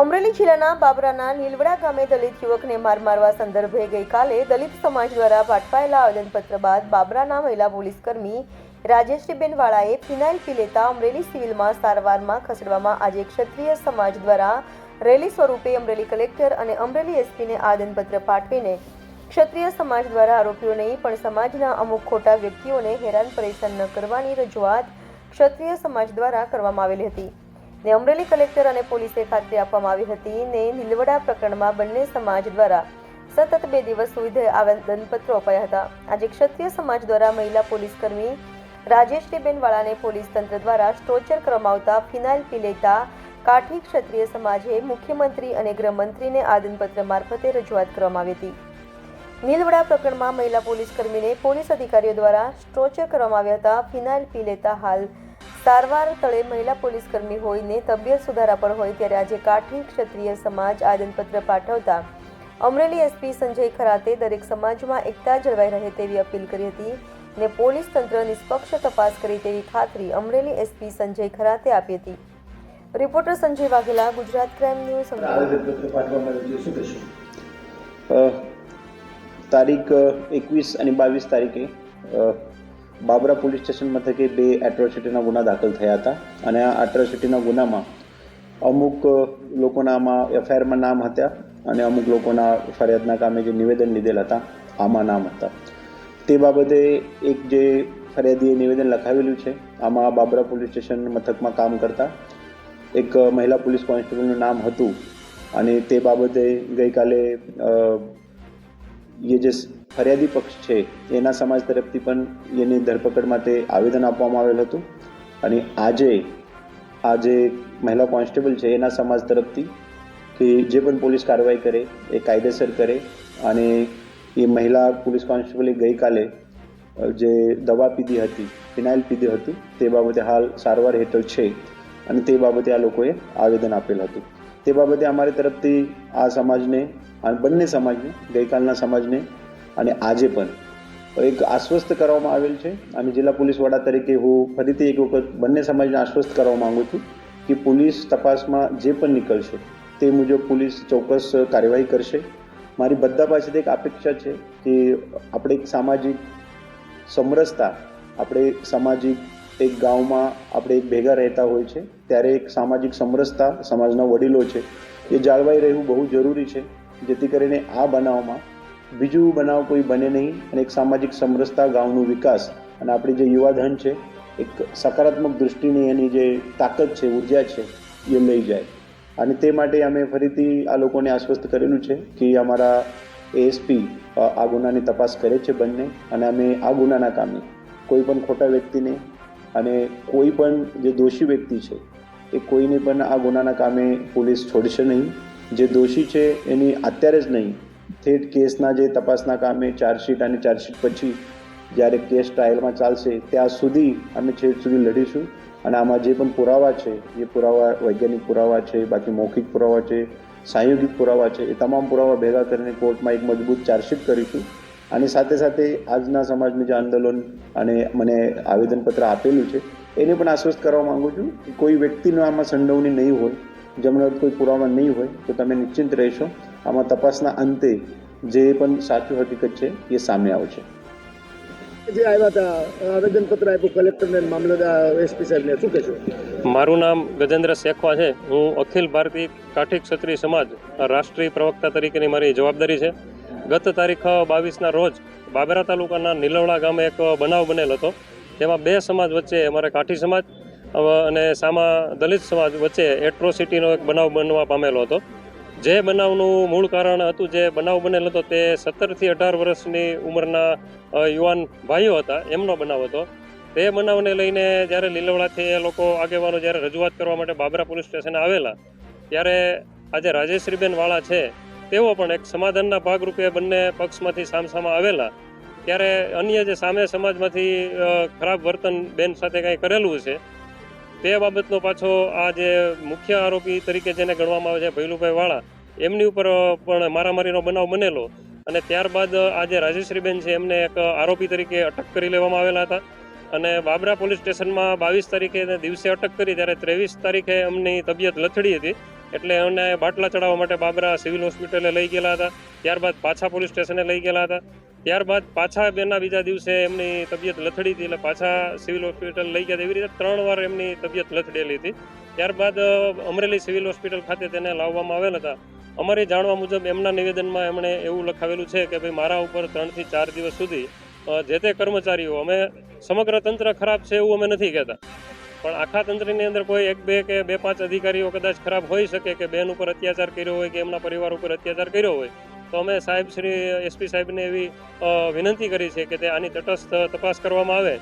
અમરેલી જિલ્લાના બાબરાના નીલવડા ગામે દલિત યુવકને માર મારવા સંદર્ભે ગઈકાલે દલિત સમાજ દ્વારા પાઠવાયેલા આવેદનપત્ર બાદ બાબરાના મહિલા પોલીસ કર્મી રાજેશ્રીબેન વાળાએ ફિનાઇલ પી લેતા અમરેલી સિવિલમાં સારવારમાં ખસેડવામાં આજે ક્ષત્રિય સમાજ દ્વારા રેલી સ્વરૂપે અમરેલી કલેક્ટર અને અમરેલી એસપીને આવેદનપત્ર પાઠવીને ક્ષત્રિય સમાજ દ્વારા આરોપીઓ નહીં, પણ સમાજના અમુક ખોટા વ્યક્તિઓને હેરાન પરેશાન ન કરવાની રજૂઆત ક્ષત્રિય સમાજ દ્વારા કરવામાં આવેલી હતી. ને અમરેલી કલેક્ટર અને પોલીસે ખાતરી આપવામાં આવી હતી ને નીલવડા પ્રકરણમાં બંને સમાજ દ્વારા સતત બે દિવસ સુવિધે આવેદનપત્રો અપાયા હતા. આજે ક્ષત્રિય સમાજ દ્વારા મહિલા પોલીસ કર્મી રાજેશ્રીબેન વાળાને પોલીસ તંત્ર દ્વારા સ્ટોચર કરવામાં આવતા ફિનાઇલ પી લેતા કાઠી ક્ષત્રિય સમાજે મુખ્યમંત્રી અને ગૃહમંત્રીને આદનપત્ર મારફતે રજૂઆત કરવામાં આવી હતી. નીલવડા પ્રકરણમાં મહિલા પોલીસ કર્મીને પોલીસ અધિકારીઓ દ્વારા સ્ટ્રોચર કરવામાં આવ્યા હતા. ફિનાઇલ પી લેતા હાલ સારવાર તળે મહિલા પોલીસ કર્મી હોય ને તબિયત સુધારા પર હોય ત્યારે આજે કાઠી ક્ષત્રિય સમાજ આદનપત્ર પાઠવતા અમરેલી એસપી સંજય ખરાતે દરેક સમાજમાં એકતા જળવાઈ રહે તેવી અપીલ કરી હતી ને પોલીસ તંત્ર નિષ્પક્ષ તપાસ કરી તેવી ખાતરી અમરેલી એસપી સંજય ખરાતે આપી હતી. Reporter Sanjay Vaghela Gujarat crime news તારીખ એકવીસ અને બાવીસ તારીખે બાબરા પોલીસ સ્ટેશન મથકે બે એટ્રોસિટીના ગુના દાખલ થયા હતા અને આ એટ્રોસિટીના ગુનામાં અમુક લોકોનામાં એફઆઈઆરમાં નામ હતા અને અમુક લોકોના ફરિયાદના કામે જે નિવેદન લીધેલ હતા, આમાં નામ હતા. તે બાબતે એક જે ફરિયાદીએ નિવેદન લખાવેલું છે, આમાં બાબરા પોલીસ સ્ટેશન મથકમાં કામ કરતા એક મહિલા પોલીસ કોન્સ્ટેબલનું નામ હતું અને તે બાબતે ગઈકાલે એ જે ફરિયાદી પક્ષ છે, એના સમાજ તરફથી પણ એની ધરપકડ માટે આવેદન આપવામાં આવેલ હતું. અને આજે આ જે મહિલા કોન્સ્ટેબલ છે, એના સમાજ તરફથી કે જે પણ પોલીસ કાર્યવાહી કરે, એ કાયદેસર કરે અને એ મહિલા પોલીસ કોન્સ્ટેબલે ગઈકાલે જે દવા પીધી હતી, ફિનાઇલ પીધી હતું, તે બાબતે હાલ સારવાર હેઠળ છે અને તે બાબતે આ લોકોએ આવેદન આપેલ હતું. તે બાબતે અમારી તરફથી આ સમાજને બંને સમાજને, ગઈકાલના સમાજને અને આજે પણ એક આશ્વસ્ત કરવામાં આવેલ છે. અને જિલ્લા પોલીસ વડા તરીકે હું ફરીથી એક વખત બંને સમાજને આશ્વસ્ત કરવા માગું છું કે પોલીસ તપાસમાં જે પણ નીકળશે તે મુજબ પોલીસ ચોક્કસ કાર્યવાહી કરશે. મારી બધા પાસેથી એક અપેક્ષા છે કે આપણે એક સામાજિક સમરસતા, આપણે સામાજિક એક ગામમાં આપણે એક ભેગા રહેતા હોય છે, ત્યારે એક સામાજિક સમરસતા સમાજના વડીલો છે. એ જાળવાઈ રહેવું બહુ જરૂરી છે, જેથી કરીને આ બનાવમાં બીજું બનાવ કોઈ બને નહીં અને એક સામાજિક સમરસતા ગામનો વિકાસ અને આપણી જે યુવાધન છે, એક સકારાત્મક દૃષ્ટિની એની જે તાકાત છે, ઊર્જા છે, એ લઈ જાય. અને તે માટે અમે ફરીથી આ લોકોને આશ્વસ્ત કરેલું છે કે અમારા એએસપી આ ગુનાની તપાસ કરે છે બંને અને અમે આ ગુનાના કામે કોઈ પણ ખોટા વ્યક્તિને અને કોઈ પણ જે દોષી વ્યક્તિ છે, એ કોઈને પણ આ ગુનાના કામે પોલીસ છોડશે નહીં. જે દોષી છે, એની અત્યારે જ નહીં થેટ કેસના જે તપાસના કામે ચાર્જશીટ અને ચાર્જશીટ પછી જ્યારે કેસ ટ્રાયલમાં ચાલશે, ત્યાં સુધી અમે છેક સુધી લડીશું. અને આમાં જે પણ પુરાવા છે, એ પુરાવા, વૈજ્ઞાનિક પુરાવા છે, બાકી મૌખિક પુરાવા છે, સાંયોગિક પુરાવા છે, એ તમામ પુરાવા ભેગા કરીને કોર્ટમાં એક મજબૂત ચાર્જશીટ કરીશું. અને સાથે સાથે આજના સમાજનું જે આંદોલન અને મને આવેદનપત્ર આપેલું છે, એને પણ આશ્વસ્ત કરવા માંગુ છું કે કોઈ વ્યક્તિનો આમાં સંડોવણી નહીં હોય જેમનો કોઈ પુરાવા નહીં હોય, તો તમે નિશ્ચિંત રહેશો. આમાં તપાસના અંતે જે પણ સાચું હકીકત છે એ સામે આવશે જે આવ્યા હતા આવેદનપત્ર આપ્યું કલેક્ટરને મામલતદાર એસપી સાહેબને શું કહેશો? મારું નામ ગજેન્દ્ર શેખવા છે. હું અખિલ ભારતીય કાઠી ક્ષત્રિય સમાજ રાષ્ટ્રીય પ્રવક્તા તરીકેની મારી જવાબદારી છે. ગત તારીખ બાવીસના રોજ બાબરા તાલુકાના નીલવડા ગામે એક બનાવ બનેલ હતો. તેમાં બે સમાજ વચ્ચે અમારે કાઠી સમાજ અને સામા દલિત સમાજ વચ્ચે એટ્રોસિટીનો એક બનાવ બનવા પામેલો હતો. જે બનાવનું મૂળ કારણ હતું, જે બનાવ બનેલ હતો, તે સત્તરથી અઢાર વર્ષની ઉંમરના યુવાન ભાઈઓ હતા, એમનો બનાવ હતો. તે બનાવને લઈને જ્યારે લીલવડાથી એ લોકો આગેવાનો જ્યારે રજૂઆત કરવા માટે બાબરા પોલીસ સ્ટેશને આવેલા, ત્યારે આજે રાજેશ્રીબેન વાળા છે, તેઓ પણ એક સમાધાનના ભાગરૂપે બંને પક્ષમાંથી સામસામા આવેલા. ત્યારે અન્ય જે સામે સમાજમાંથી ખરાબ વર્તન બેન સાથે કંઈ કરેલું છે તે બાબતનો પાછો આ જે મુખ્ય આરોપી તરીકે જેને ગણવામાં આવે છે ભૈલુભાઈ વાળા, એમની ઉપર પણ મારામારીનો બનાવ બનેલો. અને ત્યારબાદ આ જે રાજેશ્રીબેન છે, એમને એક આરોપી તરીકે અટક કરી લેવામાં આવેલા હતા. અને બાબરા પોલીસ સ્ટેશનમાં બાવીસ તારીખે દિવસે અટક કરી, ત્યારે ત્રેવીસ તારીખે એમની તબિયત લથડી હતી. એટલે એમને બાટલા ચડાવવા માટે બાબરા સિવિલ હોસ્પિટલે લઈ ગયેલા હતા. ત્યારબાદ પાછા પોલીસ સ્ટેશને લઈ ગયેલા હતા. ત્યારબાદ પાછા બેના બીજા દિવસે એમની તબિયત લથડી હતી એટલે પાછા સિવિલ હોસ્પિટલ લઈ ગયા. એવી રીતે ત્રણ વાર એમની તબિયત લથડેલી હતી ત્યારબાદ અમરેલી સિવિલ હોસ્પિટલ ખાતે તેને લાવવામાં આવેલ હતા અમારી જાણવા મુજબ એમના નિવેદનમાં એમણે એવું લખાવેલું છે કે ભાઈ, મારા ઉપર ત્રણથી ચાર દિવસ સુધી જે તે કર્મચારીઓ, અમે સમગ્ર તંત્ર ખરાબ છે એવું અમે નથી કહેતા પણ આખા તંત્રની અંદર કોઈ એક, બે કે બે, પાંચ અધિકારીઓ કદાચ ખરાબ હોઈ શકે કે બેન ઉપર અત્યાચાર કર્યો હોય કે એમના પરિવાર ઉપર અત્યાચાર કર્યો હોય તો અમે સાહેબ શ્રી એસપી સાહેબને એવી વિનંતી કરી છે કે તે આની તટસ્થ તપાસ કરવામાં આવે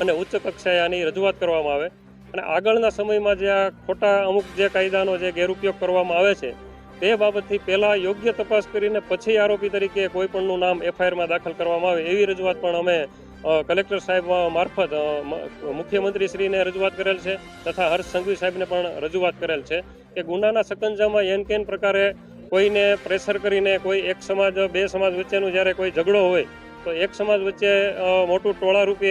અને ઉચ્ચ કક્ષાએ આની રજૂઆત કરવામાં આવે. અને આગળના સમયમાં જે આ ખોટા અમુક જે કાયદાનો જે ગેરઉપયોગ કરવામાં આવે છે, તે બાબતથી પહેલાં યોગ્ય તપાસ કરીને પછી આરોપી તરીકે કોઈપણનું નામ એફઆઈઆરમાં દાખલ કરવામાં આવે એવી રજૂઆત પણ અમે કલેક્ટર સાહેબ મારફત મુખ્યમંત્રીશ્રીને રજૂઆત કરેલ છે તથા હર્ષ સંઘવી સાહેબને પણ રજૂઆત કરેલ છે કે ગુનાના સકંજામાં એન કેન પ્રકારે કોઈને પ્રેશર કરીને કોઈ એક સમાજ, બે સમાજ વચ્ચેનું જ્યારે કોઈ ઝઘડો હોય, તો એક સમાજ વચ્ચે મોટું ટોળા રૂપે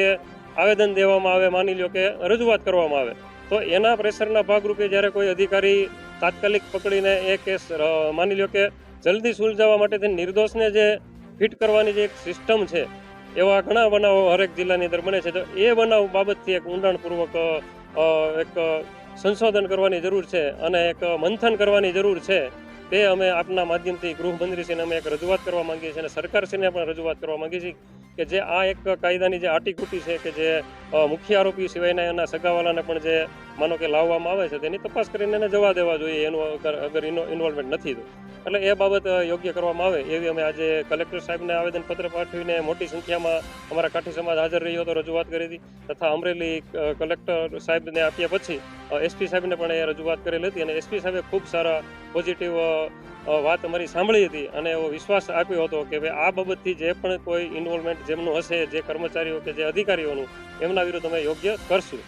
આવેદન દેવામાં આવે, માની લ્યો કે રજૂઆત કરવામાં આવે. તો એના પ્રેશરના ભાગરૂપે જ્યારે કોઈ અધિકારી તાત્કાલિક પકડીને એ કેસ માની લ્યો કે જલ્દી સુલઝાવવા માટે તે નિર્દોષને જે ફિટ કરવાની જે એક સિસ્ટમ છે, એવા ઘણા બનાવો હરેક જિલ્લાની અંદર બને છે. તો એ બનાવ બાબતથી એક ઊંડાણપૂર્વક એક સંશોધન કરવાની જરૂર છે અને એક મંથન કરવાની જરૂર છે. તે અમે આપના માધ્યમથી ગૃહમંત્રીશ્રીને અમે એક રજૂઆત કરવા માંગીએ છીએ અને સરકારશ્રીને પણ રજૂઆત કરવા માંગીએ છીએ. કે જે આ એક કાયદાની જે આટીકૂટી છે કે જે મુખ્ય આરોપી સિવાયના એના સગાવાલાને પણ જે માનો કે લાવવામાં આવે છે તેની તપાસ કરીને એને જવા દેવા જોઈએ, એનું અગર અગર ઇન્વોલ્વમેન્ટ નથી તો. એટલે એ બાબત યોગ્ય કરવામાં આવે એવી અમે આજે કલેક્ટર સાહેબને આવેદનપત્ર પાઠવીને મોટી સંખ્યામાં અમારા કાઠી સમાજ હાજર રહ્યો હતો, રજૂઆત કરી હતી તથા અમરેલી કલેક્ટર સાહેબને આપ્યા પછી એસપી સાહેબને પણ એ રજૂઆત કરેલી હતી અને એસપી સાહેબે ખૂબ સારા પોઝિટિવ વાત અમારી સાંભળી હતી અને એવો વિશ્વાસ આપ્યો હતો કે ભાઈ આ બાબતથી જે પણ કોઈ ઇન્વોલ્વમેન્ટ જેમનું હશે જે કર્મચારીઓ કે જે અધિકારીઓનું એમના વિરુદ્ધ અમે યોગ્ય કરશું.